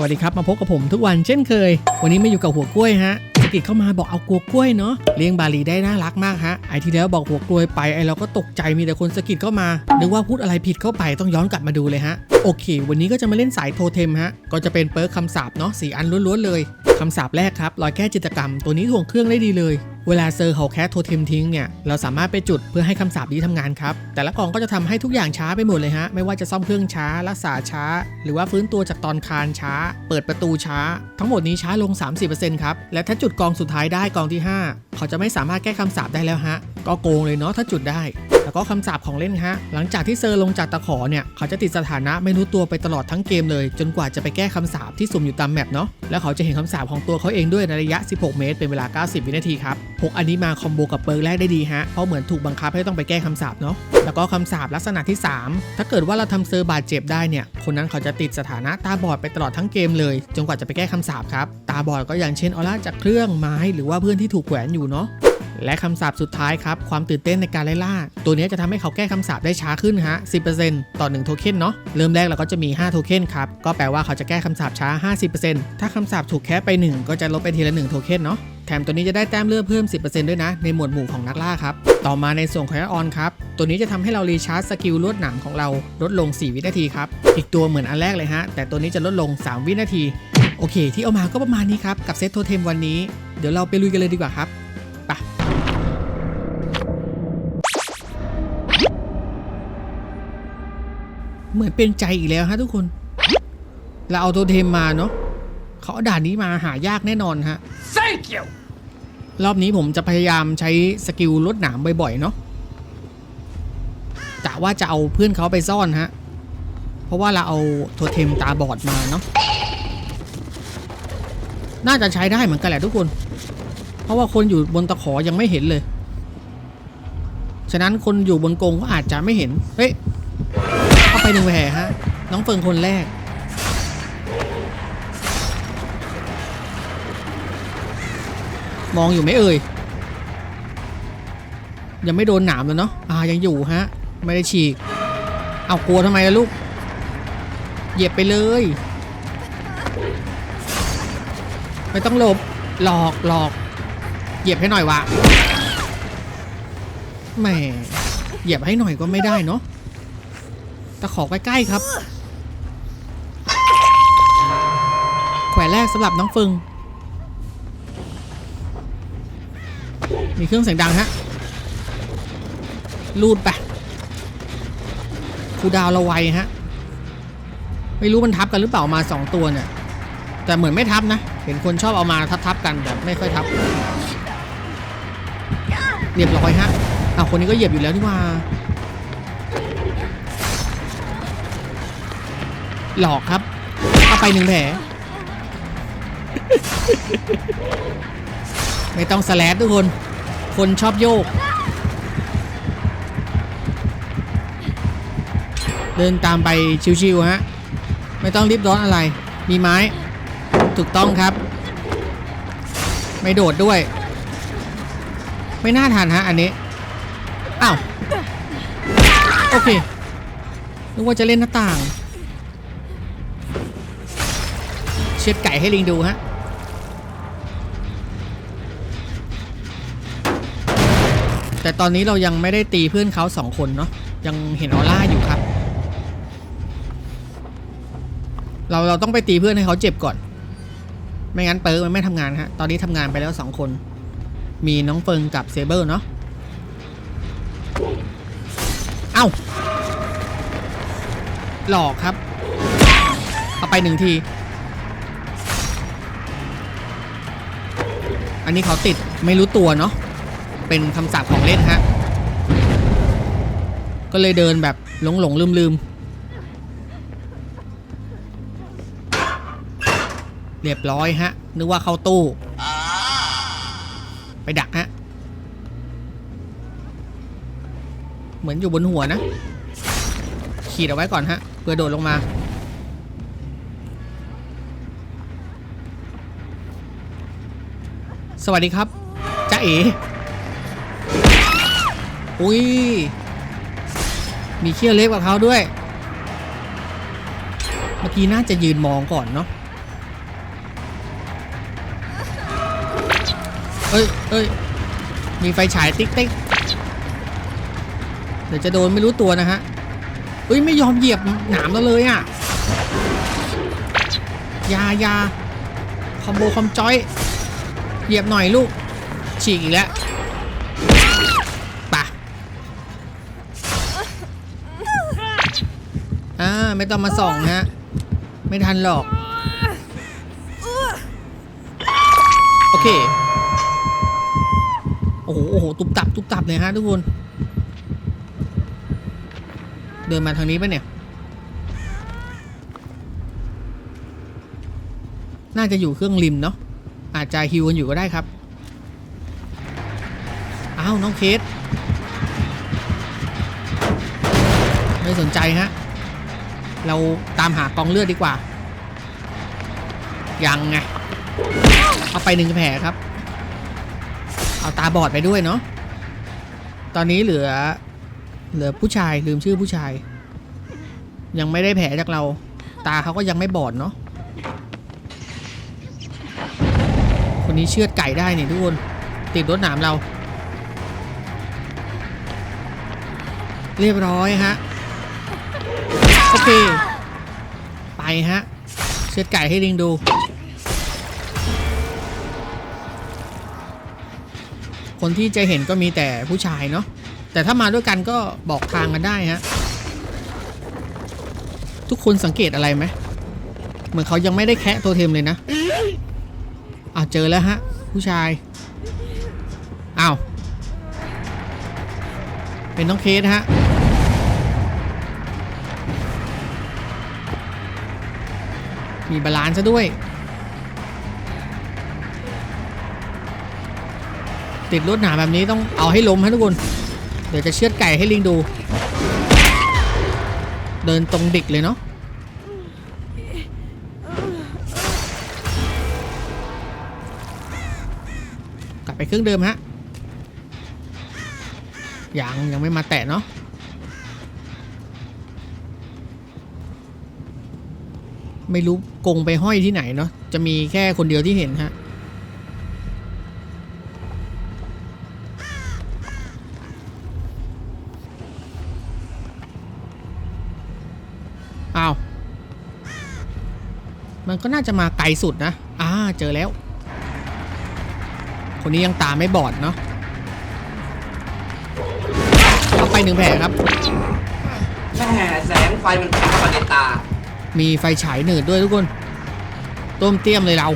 วัสดีครับ มาพบกับผมทุกวันเช่นเคย วันนี้มาอยู่กับหัวกล้วยฮะสกิดเข้ามาบอกเอากลัวกล้วยเนาะเลี้ยงบาลีได้น่ารักมากฮะไอที่แล้วบอกหัวกล้วยไปไอเราก็ตกใจมีแต่คนสกิดเข้ามานึกว่าพูดอะไรผิดเข้าไปต้องย้อนกลับมาดูเลยฮะโอเค วันนี้ก็จะมาเล่นสายโทเทมฮะก็จะเป็นเปิร์คคำสาปเนาะสีอันล้วนๆเลยคำสาปแรกครับรอยแก้จิตกรรมตัวนี้ถ่วงเครื่องได้ดีเลย เวลาเซอร์เขาแคสโทเทมทิ้งเนี่ย เราสามารถไปจุดเพื่อให้คำสาปนี้ทำงานครับ แต่ละกล่องก็จะทำให้ทุกอย่างช้าไปหมดเลยฮะ ไม่ว่าจะซ่อมเครื่องช้า รักษาช้า หรือว่าฟื้นตัวจากตอนคานช้า เปิดประตูช้า ทั้งหมดนี้ช้าลง 30%ครับ และถ้าจุดกองสุดท้ายได้กองที่ 5 เขาจะไม่สามารถแก้คำสาปได้แล้วฮะ ก็โกงเลยเนาะถ้าจุดได้ แล้วก็คำสาปของเล่นฮะ หลังจากที่เซอร์ลงจากตะขอเนี่ย เขาจะติดสถานะไม่รู้ตัวไปตลอดทั้งเกมเลย จนกว่าจะไปแก้คำสาปที่สุ่มอยู่ตามแมปเนาะ แล้วเขาจะเห็นคำสาปของตัวเขาเองด้วยในระยะ 16 เมตร เป็นเวลา 90 วินาทีครับ พกอันนี้มาคอมโบกับเปิร์กแรกได้ดีฮะ เพราะเหมือนถูกบังคับให้ต้องไปแก้คำสาปเนาะ แล้วก็คำสาปลักษณะที่ 3 ถ้าเกิดว่าเราทำเซอร์บาดเจ็บได้เนี่ย คนนั้นเขาจะติดสถานะตาบอดไปตลอดทั้งเกมเลย จนกว่าจะไปแก้คำสาปครับ ตาบอดก็อย่างเช่นออร่าจากเครื่องไม้หรือว่าเพื่อนที่ถูกแขวนอยู่เนาะ และคำสาปสุดท้ายครับ ความตื่นเต้นในการไล่ล่า ตัวนี้จะทำให้เขาแก้คำสาปได้ช้าขึ้นฮะ 10%ต่อ 1 โทเค็นเนาะ เริ่มแรกเราก็จะมี 5 โทเค็นครับ ก็แปลว่าเขาจะแก้คำสาปช้า 50%ถ้าคำสาปถูกแค่ไป 1 ก็จะลดไปทีละ 1 โทเค็นเนาะแถมตัวนี้จะได้แต้มเลือดเพิ่ม 10%ด้วยนะ ในหมวดหมู่ของนักล่าครับ ต่อมาในส่วนของออนครับ ตัวนี้จะทำให้เรารีชาร์จสกิลลวดหนามของเราลดลง 4 วินาทีครับ อีกตัวเหมือนอันแรกเลยฮะ แต่ตัวนี้จะลดลง 3 วินาที โอเค ที่เอามาก็ประมาณนี้ครับ กับเซตโทเทมวันนี้ เดี๋ยวเราไปลุยกันเลยดีกว่าครับ เหมือนเป็นใจอีกแล้วฮะทุกคน เราเอาโทเทมมาเนาะเขาเอาด่านนี้มาหายากแน่นอนฮะ Thank you! รอบนี้ผมจะพยายามใช้สกิลลดหนามบ่อยๆเนาะกะว่าจะเอาเพื่อนเขาไปซ่อนฮะ เพราะว่าเราเอาโทเทมตาบอดมาเนาะ น่าจะใช้ได้เหมือนกันแหละทุกคน เพราะว่าคนอยู่บนตะขอยังไม่เห็นเลย ฉะนั้นคนอยู่บนกรงก็อาจจะไม่เห็น เฮ้ย เข้าไปหนึ่งแผลฮะ น้องเฟิงคนแรก มองอยู่ไหมเอ่ย ยังไม่โดนหนามเลยเนาะอ่ายังอยู่ฮะ ไม่ได้ฉีก เอากลัวทำไมล่ะลูก เหยียบไปเลย ไม่ต้องหลบ หลอกหลอกเหยียบให้หน่อยวะแหมเหยียบให้หน่อยก็ไม่ได้เนาะ ตะขอใกล้ๆครับ แขวนแรกสำหรับน้องฟึง มีเครื่องเสียงดังฮะรูดไปครูดาวเราไวฮะ ไม่รู้มันทับกันหรือเปล่ามาสองตัวเนี่ย แต่เหมือนไม่ทับนะ เห็นคนชอบเอามาทับๆกันแต่ไม่ค่อยทับ เรียบร้อยฮะเอาวคนนี้ก็เหยียบอยู่แล้วนี่ว่า หลอกครับเอาไปหนึ่งแผลไม่ต้องสแลดทุกคน คนชอบโยก เดินตามไปชิวๆฮะ ไม่ต้องรีบร้อนอะไร มีไม้ ถูกต้องครับ ไม่โดดด้วย ไม่น่าทันฮะอันนี้ อ้าว โอเคนึกว่าจะเล่นหน้าต่าง เช็ดไก่ให้ลิงดูฮะแต่ตอนนี้เรายังไม่ได้ตีเพื่อนเขาสองคนเนาะยังเห็นออร่าอยู่ครับ เราเราต้องไปตีเพื่อนให้เขาเจ็บก่อน ไม่งั้นเปิร์กมันไม่ทำงานฮะตอนนี้ทำงานไปแล้วสองคน มีน้องเฟิงกับเซเบอร์เนาะเอ้าหลอกครับ เอาไปหนึ่งที อันนี้เขาติดไม่รู้ตัวเนาะเป็นคำสาปของเล่นฮะก็เลยเดินแบบหลงหลงลืมลืมเรียบร้อยฮะ นึกว่าเข้าตู้ ไปดักฮะ เหมือนอยู่บนหัวนะ ขีดเอาไว้ก่อนฮะเพื่อโดดลงมา วัสดีครับจ้าเออุ้ย มีเขี้ยวเล็กกับเขาด้วย เมื่อกี้น่าจะยืนมองก่อนเนาะเอ้ยเอ้ย มีไฟฉายติ๊กติ๊กเดี๋ยวจะโดนไม่รู้ตัวนะฮะเอ้ย ไม่ยอมเหยียบหนามเราเลยอะ่ะยายาคอมโบคอมจอย เหยียบหน่อยลูก ฉีกอีกแล้วปะอ่าไม่ต้องมาส่องฮะ ไม่ทันหรอก โอเค โอ้โห โอ้โห ตุบตับ ตุบตับเลยฮะทุกคน เดินมาทางนี้ปะเนี่ย น่าจะอยู่เครื่องริมเนาะ อาจจะฮิวกันอยู่ก็ได้ครับ อ้าว น้องเคส ไม่สนใจฮะ เราตามหากองเลือดดีกว่า ยังไง เอาไปหนึ่งแผลครับ เอาตาบอดไปด้วยเนาะ ตอนนี้เหลือ เหลือผู้ชายลืมชื่อผู้ชาย ยังไม่ได้แผลจากเรา ตาเขาก็ยังไม่บอดเนาะ นี้เชือดไก่ได้เนี่ยทุกคนติดรถหนามเรา เรียบร้อยฮะโอเค ไปฮะ เชือดไก่ให้ลิงดู คนที่จะเห็นก็มีแต่ผู้ชายเนาะแต่ถ้ามาด้วยกันก็บอกทางกันได้ฮะ ทุกคนสังเกตอะไรไหม เหมือนเขายังไม่ได้แคะตัวเทมเลยนะ อ้าวเจอแล้วฮะ ผู้ชายอ้าวเป็นน้องเคสฮะมีบาลานซ์ซะด้วย ติดรถหนาแบบนี้ต้องเอาให้ล้มฮะทุกคน เดี๋ยวจะเชือดไก่ให้ลิงดู เดินตรงดิกเลยเนาะ ไปเครื่องเดิมฮะยังยังไม่มาแตะเนาะไม่รู้กงไปห้อยที่ไหนเนาะจะมีแค่คนเดียวที่เห็นฮะอ้าวมันก็น่าจะมาไกลสุดนะ อ่า เจอแล้ว คนนี้ยังตาไม่บอดเนาะเอาไปหนึ่งแผลครับ แม่แสงไฟมันเข้ามาในตา มีไฟฉายหนืดด้วยทุกคน ต้มเตี้ยมเลยเรา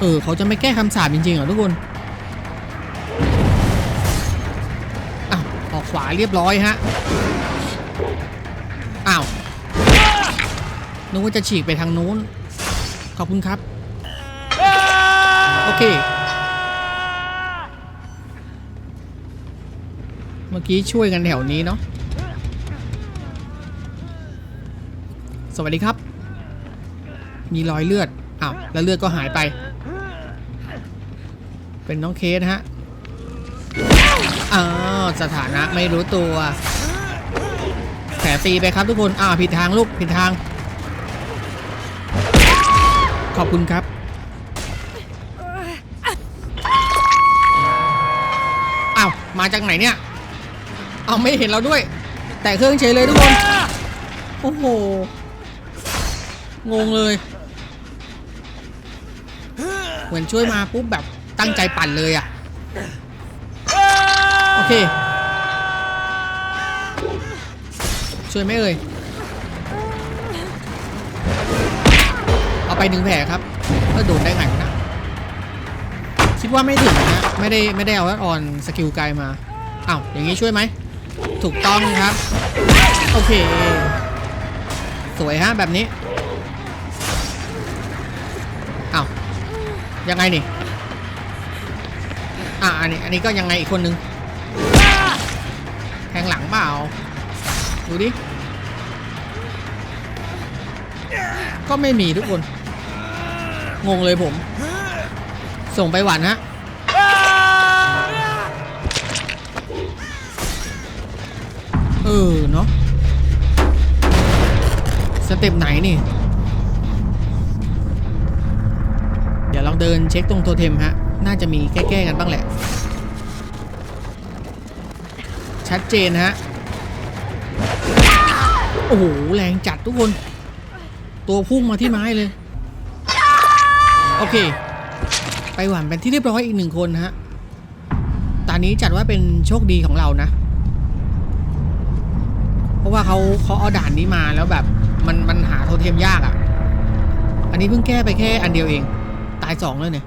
เออ เขาจะไม่แก้คำสาปจริงๆเหรอทุกคนอ้าวออกขวาเรียบร้อยฮะ อ้าวนึกว่าจะฉีกไปทางนู้น ขอบคุณครับ โอเค เมื่อกี้ช่วยกันแถวนี้เนาะ สวัสดีครับ มีรอยเลือด อ้าว แล้วเลือดก็หายไป เป็นน้องเคสฮะ อ้าว สถานะไม่รู้ตัวแผลฟรีไปครับทุกคน อ้าว ผิดทางลูก ผิดทาง ขอบคุณครับ อ้าว มาจากไหนเนี่ย เอาไม่เห็นเราด้วย แต่เครื่องเฉยเลยทุกคน โอ้โห งงเลย เหมือนช่วยมาปุ๊บแบบตั้งใจปั่นเลยอะ่ะโอเค ช่วยไหมเอ่ย ไปหนึ่งแผลครับก็โดนได้ไงวะนะคิดว่าไม่ถึงนะไม่ได้ไม่ได้เอาออนสกิลไกลมาอ้าวอย่างนี้ช่วยไหมถูกต้องครับ โอเค สวยฮะแบบนี้อ้าวยังไงนี่อะอันนี้อันนี้ก็ยังไงอีกคนนึงแทงหลังเปล่าดูดิก็ไม่มีทุกคน งงเลยผม ส่งไปหวันฮะเออเนาะสเต็ปไหนนี่ เดี๋ยวลองเดินเช็คตรงโทเทมฮะ น่าจะมีแก้ๆกันบ้างแหละ ชัดเจนฮะ โอ้โห แรงจัดทุกคน ตัวพุ่งมาที่ไม้เลย โอเค ไปหวานเป็นที่เรียบร้อยอีกหนึ่งคนฮะ ตอนนี้จัดว่าเป็นโชคดีของเรานะ เพราะว่าเขาเขาเอาด่านนี้มาแล้วแบบมันมันหาโทเทมยากอะ่ะ อันนี้เพิ่งแก้ไปแค่อันเดียวเอง ตายสองเลยเนี่ย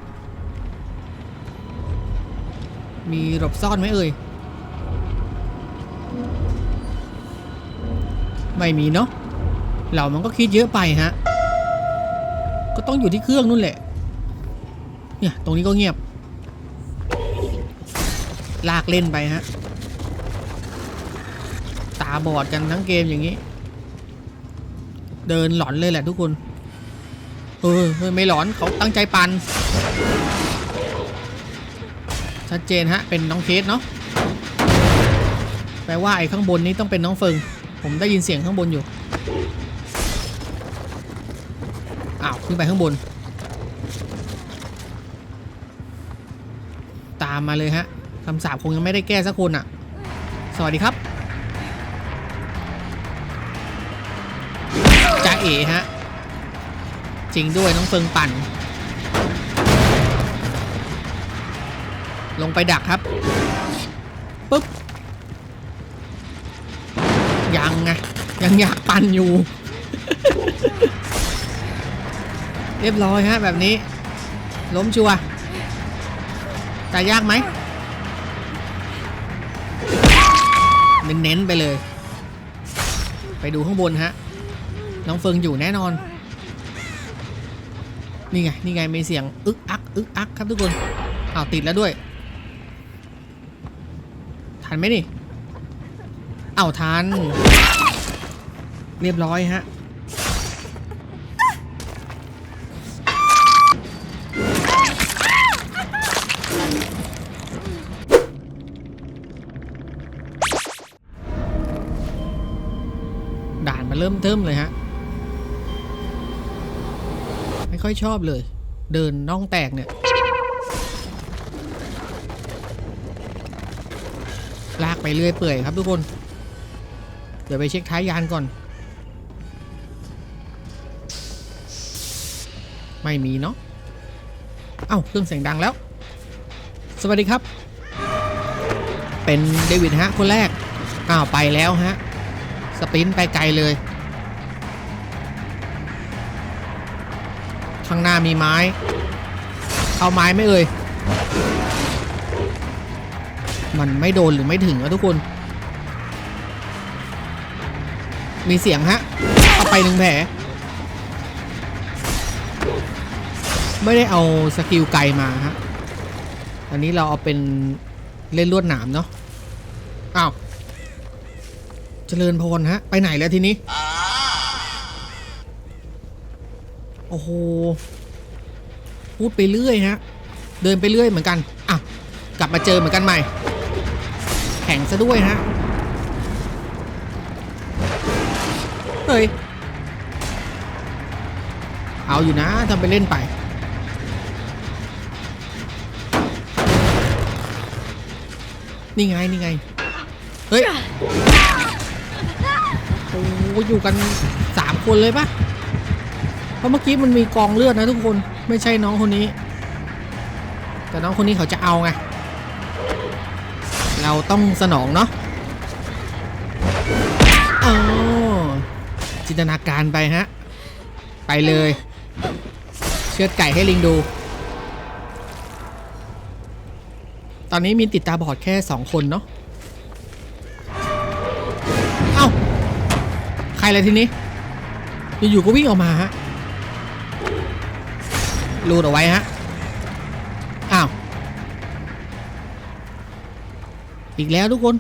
มีหลบซ่อนไหมเอ่ย ไม่มีเนาะเรามันก็คิดเยอะไปฮะ ก็ต้องอยู่ที่เครื่องนู่นแหละ เนี่ยตรงนี้ก็เงียบ ลากเล่นไปฮะ ตาบอดกันทั้งเกมอย่างนี้ เดินหลอนเลยแหละทุกคนเออเออไม่หลอนเขาตั้งใจปันชัดเจนฮะ เป็นน้องเคสเนาะแปลว่าไอ้ข้างบนนี้ต้องเป็นน้องเฟิง ผมได้ยินเสียงข้างบนอยู่ อ้าว ขึ้นไปข้างบนามมาเลยฮะคำสาปคงยังไม่ได้แก้สักคนอะ สวัสดีครับจ้าเอ๋ฮะ จริงด้วยน้องเฟิงปั่น ลงไปดักครับปุ๊บ ยังไงยังอยากปั่นอยู่ เรียบร้อยฮะแบบนี้ ล้มชัวร์ ตายยากไหม เน้นๆไปเลย ไปดูข้างบนฮะ น้องเฟิงอยู่แน่นอน นี่ไง นี่ไง มีเสียง อึกอัก อึกอักครับทุกคน อ้าว ติดแล้วด้วย ทันไหมนี่ อ้าว ทัน เรียบร้อยฮะ ด่านมาเริ่มเทิมเลยฮะ ไม่ค่อยชอบเลย เดินน่องแตกเนี่ย ลากไปเรื่อยเปื่อยครับทุกคน เดี๋ยวไปเช็คท้ายยานก่อน ไม่มีเนาะ เอ้าเครื่องเสียงดังแล้ว สวัสดีครับ เป็นเดวิดฮะคนแรกอ้าวไปแล้วฮะ สปินไปไกลเลย ข้างหน้ามีไม้ เข้าไม้ไม่เอ่ยมันไม่โดนหรือไม่ถึงอะทุกคน มีเสียงฮะ เอาไปหนึ่งแผล ไม่ได้เอาสกิลไกลมาฮะ อันนี้เราเอาเป็นเล่นลวดหนามเนาะ อ้าว เจริญพรฮะ ไปไหนแล้วทีนี้ โอ้โห พูดไปเรื่อยฮะ เดินไปเรื่อยเหมือนกัน อะ กลับมาเจอเหมือนกันใหม่ แข่งซะด้วยฮะ เฮ้ย เอาอยู่นะทำไปเล่นไปนี่ไง นี่ไง เฮ้ย อ้โหอยู่กันสามคนเลยปะเพราะเมื่อกี้มันมีกองเลือดนะทุกคนไม่ใช่น้องคนนี้ แต่น้องคนนี้เขาจะเอาไงเราต้องสนองเนาะอ๋อจินตนาการไปฮะ ไปเลย เชือดไก่ให้ลิงดู ตอนนี้มีติดตาบอดแค่สองคนเนาะ ใครอะไรทีนี้อยู่ๆก็วิ่งออกมาฮะรูดเอาไว้ฮะอ้าวอีกแล้วทุกคน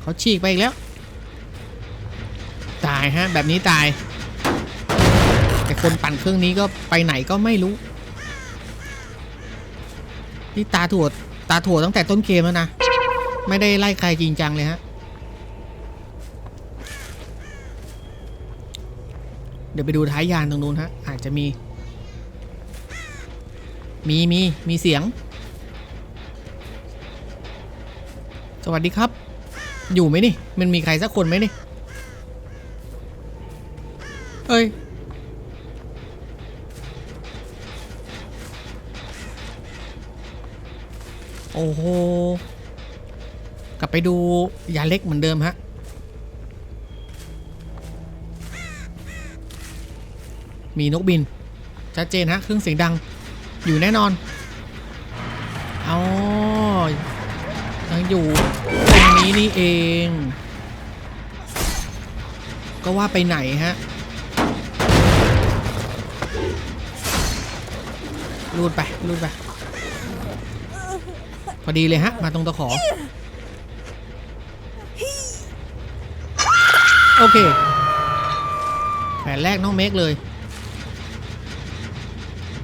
เขาฉีกไปอีกแล้ว ตายฮะแบบนี้ตาย แต่คนปั่นเครื่องนี้ก็ไปไหนก็ไม่รู้นี่ตาถั่วตาถั่วตั้งแต่ต้นเกมแล้วนะ ไม่ได้ไล่ใครจริงจังเลยฮะ เดี๋ยวไปดูท้ายยานตรงนู้นฮะ อาจจะมี มีมีมีเสียง สวัสดีครับ อยู่ไหมนี่ มันมีใครสักคนไหมนี่เอ้ย โอ้โห กลับไปดูยาเล็กเหมือนเดิมฮะ มีนกบิน ชัดเจนฮะเครื่องเสียงดังอยู่แน่นอนเอายังอยู่ตรงนี้นี่เอง ก็ว่าไปไหนฮะรูดไปรูดไป พอดีเลยฮะ มาตรงตะขอ โอเค แผนแรกน้องเมกเลย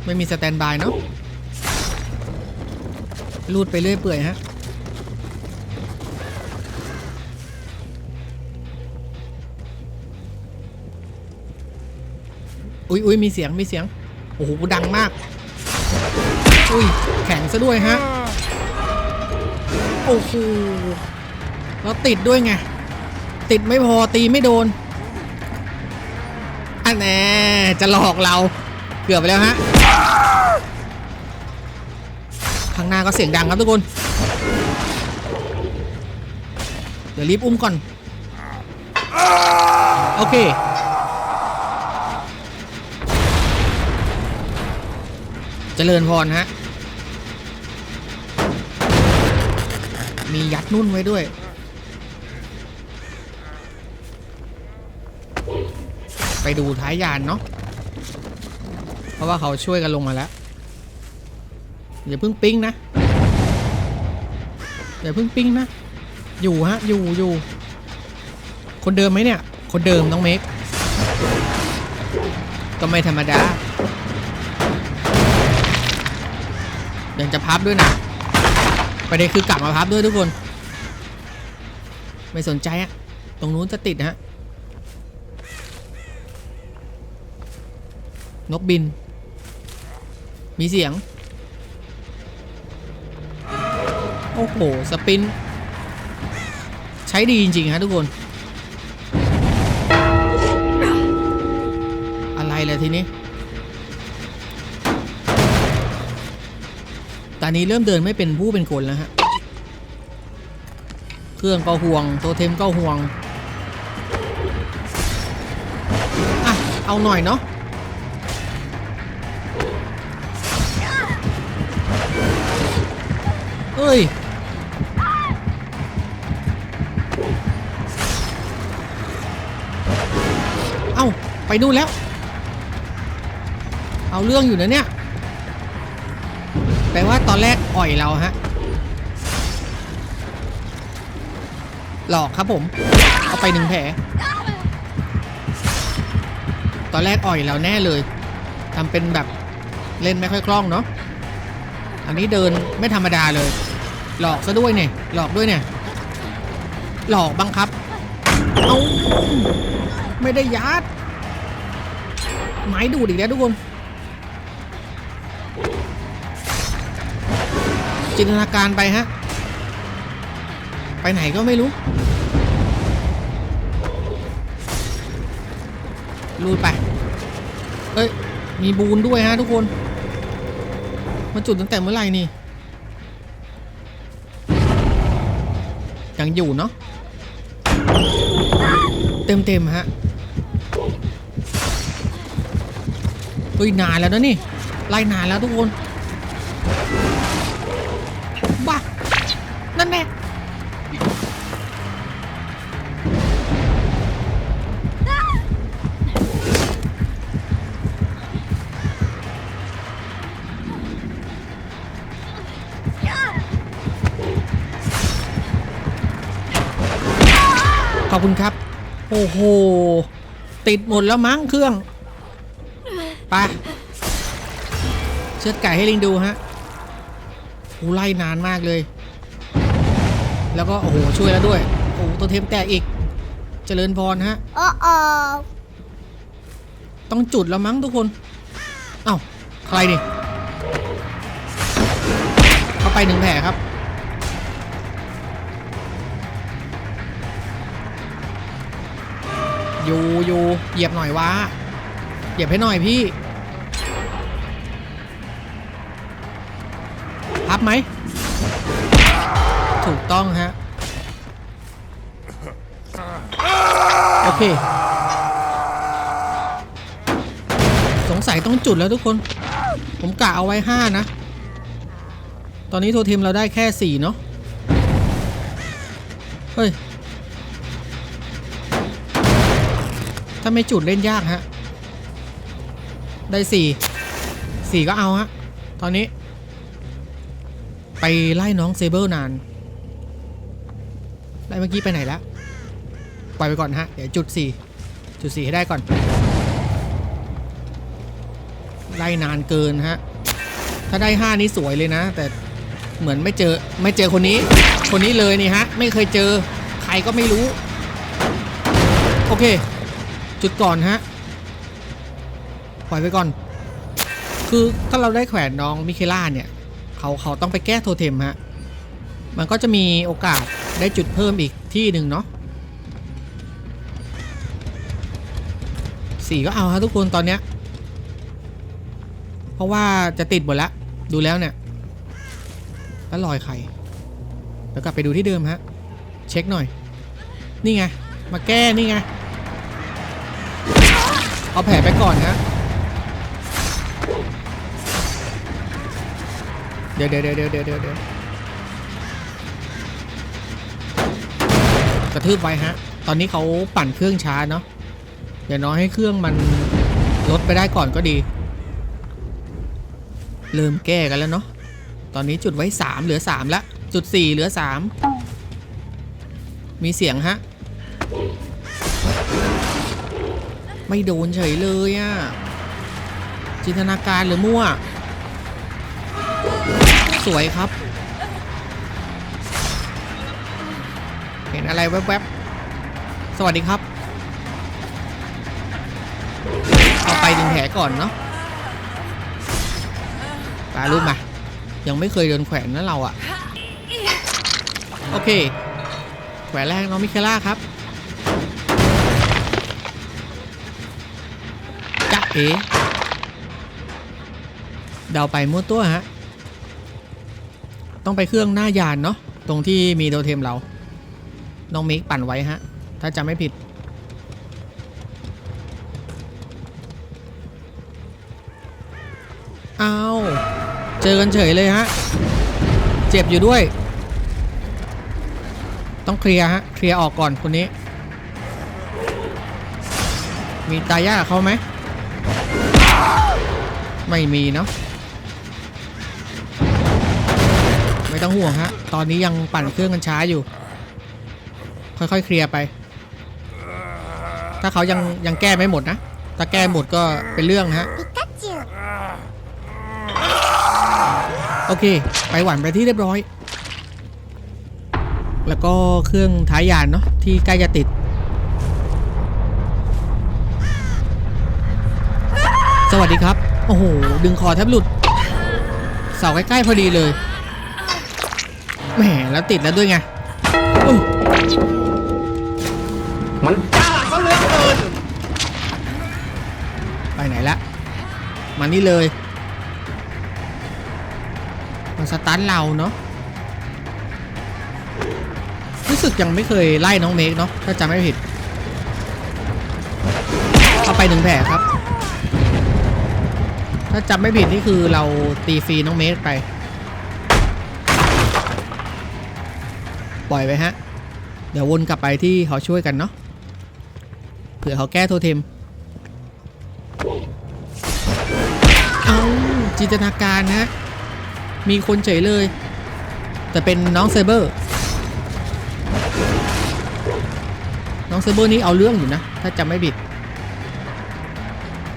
ไม่มีสแตนบายเนาะรูดไปเรื่อยเปื่อยฮะอุ้ยอุ้ยมีเสียงมีเสียง โอ้โหดังมาก อุ้ยแข็งซะด้วยฮะ โอ้โหแล้วติดด้วยไง ติดไม่พอตีไม่โดนอันแน่จะหลอกเรา กือบไปแล้วฮะ ข้างหน้าก็เสียงดังครับทุกคน เดี๋ยวรีบอุ้มก่อน โอเค เจริญพรฮะ มียัดนุ่นไว้ด้วยไปดูท้ายยานเนาะ ราะว่าเขาช่วยกันลงมาแล้ว อย่าเพิ่งปิ้งนะ อย่าเพิ่งปิ้งนะ อยู่ฮะ อยู่อยู่ คนเดิมไหมเนี่ย คนเดิมน้องเมกก็ไม่ธรรมดา ยังจะพับด้วยนะประเด็นคือกลับมาพับด้วยทุกคน ไม่สนใจอะตรงนู้นจะติดฮะ นกบิน มีเสียง โอ้โห สปิน ใช้ดีจริงๆฮะทุกคน อะไรเลยทีนี้ตอนนี้เริ่มเดินไม่เป็นผู้เป็นคนแล้วฮะ เครื่องก็ห่วง โทเทมก็ห่วง อะ เอาหน่อยเนาะ เอ้ย เอ้า ไปนู่นแล้ว เอาเรื่องอยู่นะเนี่ย แปลว่าตอนแรกอ่อยเราฮะ หลอกครับผม เอาไปหนึ่งแผล ตอนแรกอ่อยเราแน่เลยทำเป็นแบบเล่นไม่ค่อยคล่องเนาะ อันนี้เดินไม่ธรรมดาเลย หลอกซะด้วยเนี่ย หลอกด้วยเนี่ย หลอกบังคับ เอาไม่ได้ยัดไม้ดูดอีกแล้วทุกคน จินตนาการไปฮะ ไปไหนก็ไม่รู้รูดไป เอ้ย มีบูนด้วยฮะทุกคน มันจุดตั้งแต่เมื่อไหร่นี่ ยังอยู่เนาะเต็มเต็มๆฮะเฮ้ยนานแล้วนะนี่ไล่นานแล้วทุกคนบ้านั่นแน่ ขอบคุณครับ โอ้โห ติดหมดแล้วมั้งเครื่อง ไป เชือดไก่ให้ลิงดูฮะกูไล่นานมากเลย แล้วก็ โอ้โห ช่วยแล้วด้วย โอ้โหตัวเทมแตกอีก เจริญพรฮะโอ้โอต้องจุดแล้วมั้งทุกคน เอ้า ใครนี่เข้าไปหนึ่งแผลครับ อยู่อยู่เหยียบหน่อยวะเหยียบให้หน่อยพี่พับไหม ถูกต้องฮะ โอเค สงสัยต้องจุดแล้วทุกคน ผมกะเอาไว้ 5 นะ ตอนนี้โทรเทมเราได้แค่ 4 เนาะเฮ้ยาไม่จุดเล่นยากฮะ ได้4 4ก็เอาฮะ ตอนนี้ ไปไล่น้องเซเบิลนาน ไล่เมื่อกี้ไปไหนแล้วปล่อยไปก่อนฮะ เดี๋ยวจุด4จุด4ให้ได้ก่อน ไล่นานเกินฮะ ถ้าได้5นี่สวยเลยนะ แต่เหมือนไม่เจอไม่เจอคนนี้ คนนี้เลยนี่ฮะ ไม่เคยเจอ ใครก็ไม่รู้ โอเค จุดก่อนฮะปล่อยไปก่อน คือถ้าเราได้แขวนน้องมิเคล่าเนี่ย เขาเขาต้องไปแก้โทเทมฮะ มันก็จะมีโอกาสได้จุดเพิ่มอีกที่หนึ่งเนาะสี่ก็เอาฮะทุกคนตอนเนี้ย เพราะว่าจะติดหมดแล้วดูแล้วเนี่ย แล้วรอยไข่แล้วกลับไปดูที่เดิมฮะ เช็คหน่อย นี่ไง มาแก้นี่ไง เอาแผลไปก่อนฮะเดี๋ยวเดี๋ยวเดี๋ยวเดี๋ยวเดี๋ยวเดี๋ยวกระทืบไว้ฮะ ตอนนี้เขาปั่นเครื่องช้าเนาะเดี๋ยวน้อยให้เครื่องมันลดไปได้ก่อนก็ดี เริ่มแก้กันแล้วเนาะ ตอนนี้จุดไว้ 3 เหลือ 3 แล้ว จุด 4 เหลือ 3 มีเสียงฮะ ไม่โดนเฉยเลยอะจินตนาการหรือมั่ว สวยครับ เห็นอะไรแวบๆ สวัสดีครับ เอาไปดึงแผลก่อนเนาะปลาลูกมา ยังไม่เคยโดนแขวนนะเราอะโอเค แขวนแรกน้องมิเคล่าครับ เอ๋เดาไปมั่วตัวฮะ ต้องไปเครื่องหน้ายานเนาะ ตรงที่มีโดเทมเรา น้องมิกปั่นไว้ฮะ ถ้าจำไม่ผิด เอาเจอกันเฉยเลยฮะ เจ็บอยู่ด้วย ต้องเคลียร์ฮะ เคลียร์ออกก่อนคนนี้ มีตายากเขาไหม ไม่มีเนาะไม่ต้องห่วงฮะ ตอนนี้ยังปั่นเครื่องกันช้าอยู่ ค่อยๆเคลียร์ไป ถ้าเขายังยังแก้ไม่หมดนะ ถ้าแก้หมดก็เป็นเรื่องฮะ โอเค ไปหวันไปที่เรียบร้อย แล้วก็เครื่องท้ายยานเนาะที่ใกล้จะติด สวัสดีครับ โอ้โห ดึงคอแทบหลุด เสาใกล้ๆพอดีเลย แหม แล้วติดแล้วด้วยไงอุ๊ยมันจ้าเขาเหลือเกินไปไหนละ มานี่เลยมันสตันเราเนาะ รู้สึกยังไม่เคยไล่น้องเมกเนาะ ถ้าจำไม่ผิด เอาไปหนึ่งแผลครับ ถ้าจำไม่ผิดนี่คือเราตีฟรีน้องเมกไป ปล่อยไปฮะ เดี๋ยววนกลับไปที่เขาช่วยกันเนาะเผื่อเขาแก้โทเทม เอาจินตนาการนะ มีคนเฉยเลย แต่เป็นน้องเซเบอร์ น้องเซเบอร์นี่เอาเรื่องอยู่นะ ถ้าจำไม่ผิด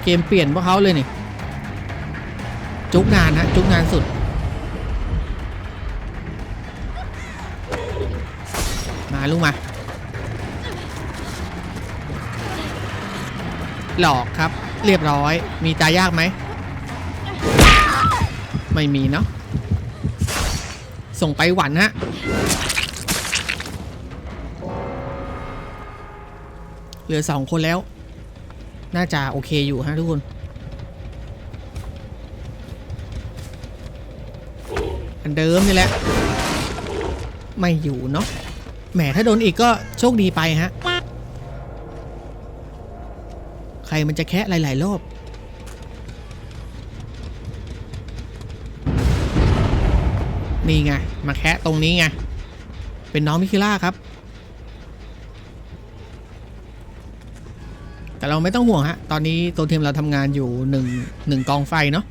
เกมเปลี่ยนพราะเขาเลยนี่ จุกงานฮะจุกงานสุด มาลูกมา หลอกครับ เรียบร้อย มีตายากไหม ไม่มีเนาะ ส่งไปหวันฮะเหลือสองคนแล้ว น่าจะโอเคอยู่ฮะทุกคน อนเดิมนี่แหละ ไม่อยู่เนาะแหมถ้าโดนอีกก็โชคดีไปฮะ ใครมันจะแคะหลาย ๆ รอบนี่ไง มาแคะตรงนี้ไง เป็นน้องมิคิล่าครับ แต่เราไม่ต้องห่วงฮะ ตอนนี้ตัวทีมเราทำงานอยู่หนึ่งหนึ่งกองไฟเนาะ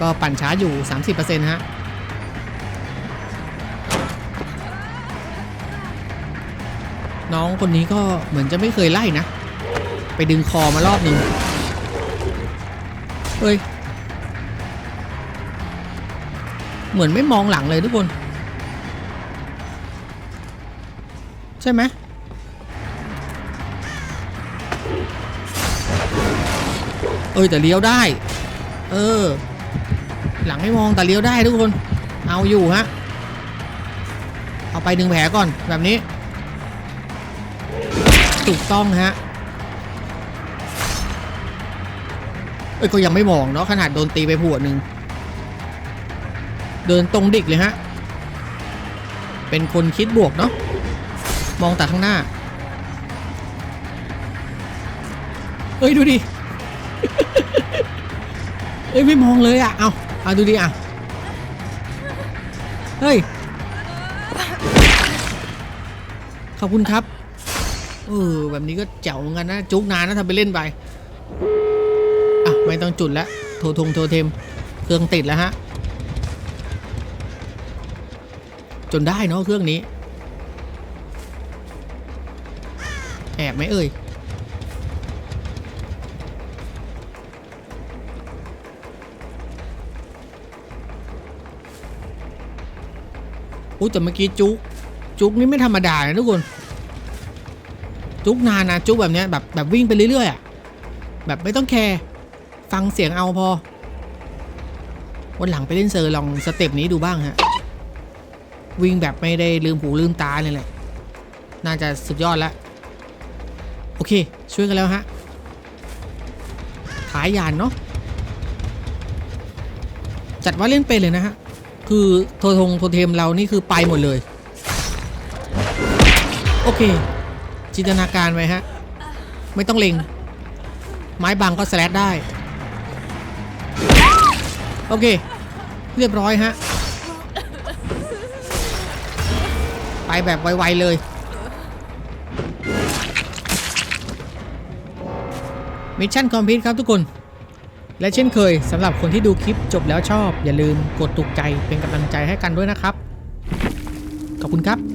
ก็ปั่นช้าอยู่ 30%ฮะ น้องคนนี้ก็เหมือนจะไม่เคยไล่นะ ไปดึงคอมารอบหนึ่งเฮ้ย เหมือนไม่มองหลังเลยทุกคน ใช่ไหมเอ้ยแต่เลี้ยวได้ เออ หลังไม่มองแต่เลี้ยวได้ทุกคน เอาอยู่ฮะ เอาไปดึงแผลก่อนแบบนี้ ถูกต้องฮะเอ้ยก็ยังไม่มองเนาะขนาดโดนตีไปผัวหนึ่งเดินตรงดิกเลยฮะ เป็นคนคิดบวกเนาะมองแต่ข้างหน้า เอ้ยดูดิ เอ้ยไม่มองเลยอะเอาเอาดูดิอะเฮ้ย ขอบคุณครับ ออแบบนี้ก็แจ๋วเหมือนกันนะ จุกนานนะทำไปเล่นไป อะ ไม่ต้องจุดแล้วโทรทงโทรเทม เครื่องติดแล้วฮะ จนได้เนาะเครื่องนี้ แอบไหมเอ่ยอุ้แต่เมื่อกี้จุกจุกนี่ไม่ธรรมดานะทุกคน จุกนานนะจุกแบบเนี้ยแบบแบบวิ่งไปเรื่อยๆอะแบบไม่ต้องแคร์ฟังเสียงเอาพอ วันหลังไปเล่นเซอร์ลองสเต็ปนี้ดูบ้างฮะ วิ่งแบบไม่ได้ลืมหูลืมตาเลยแหละ น่าจะสุดยอดแล้ว โอเค ช่วยกันแล้วฮะท้ายยานเนาะจัดว่าเล่นเป็นเลยนะฮะ คือโททงโทเทมเรานี่คือไปหมดเลย โอเค จินตนาการไว้ฮะ ไม่ต้องเล็ง ไม้บังก็สแลดได้ โอเค เรียบร้อยฮะ ไปแบบไวๆเลย มิชชั่นคอมพิวต์ครับทุกคน และเช่นเคยสำหรับคนที่ดูคลิปจบแล้วชอบ อย่าลืมกดถูกใจเป็นกำลังใจให้กันด้วยนะครับ ขอบคุณครับ